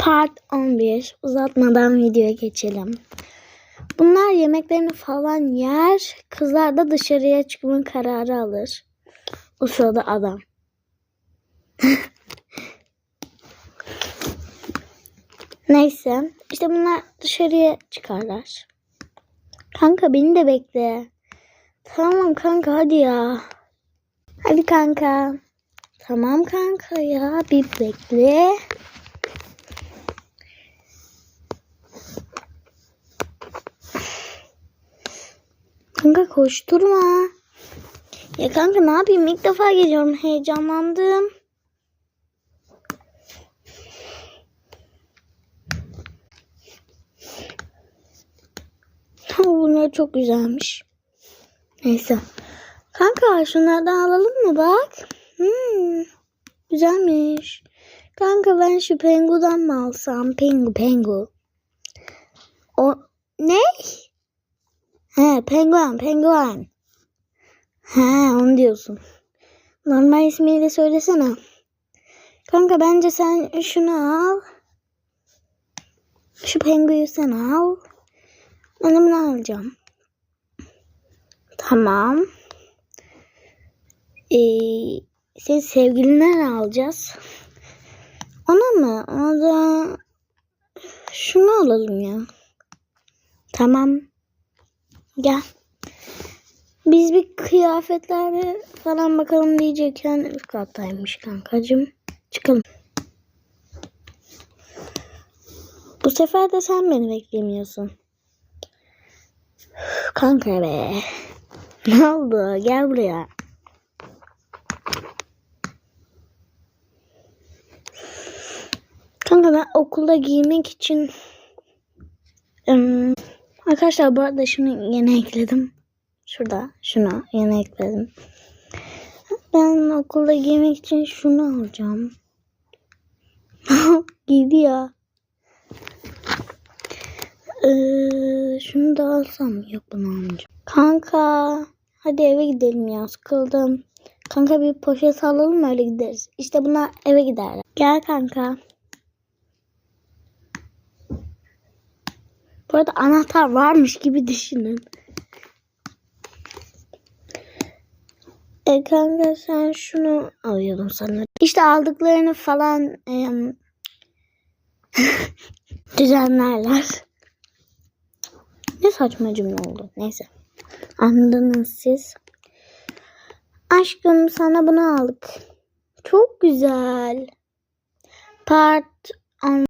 Part 11. Uzatmadan videoya geçelim. Bunlar yemeklerini falan yer. Kızlar da dışarıya çıkma kararı alır. O sırada adam. Neyse. işte bunlar dışarıya çıkarlar. Kanka beni de bekle. Tamam kanka hadi ya. Hadi kanka. Tamam kanka ya bir bekle. Kanka koşturma. Ya kanka ne yapayım ilk defa geliyorum heyecanlandım. Bunlar çok güzelmiş. Neyse. Kanka şunlardan alalım mı bak. Hmm, güzelmiş. Kanka ben şu pengudan mı alsam? Pengu pengu. O ne? He penguen penguen. He onu diyorsun. Normal ismini de söylesene. Kanka bence sen şunu al. Şu penguyu sen al. Ben bunu alacağım. Tamam. Ee, senin sevgilinden alacağız? Ona mı? Ona da şunu alalım ya. Tamam. Gel. Biz bir kıyafetlere falan bakalım diyecekken üst kattaymış kankacığım. Çıkalım. Bu sefer de sen beni beklemiyorsun. Kanka be. Ne oldu? Gel buraya. Kanka ben okulda giymek için Im, arkadaşlar bu arada şunu yeni ekledim. Şurada şunu yeni ekledim. Ben okulda giymek için şunu alacağım. Giydi ya. Ee, şunu da alsam yok bunu almayacağım. Kanka hadi eve gidelim ya sıkıldım. Kanka bir poşet alalım öyle gideriz. İşte bunlar eve giderler. Gel kanka. Bu arada anahtar varmış gibi düşünün. E kanka sen şunu alıyordun sanırım. İşte aldıklarını falan em, düzenlerler. Ne saçma cümle oldu. Neyse. Anladınız siz. Aşkım sana bunu aldık. Çok güzel. Part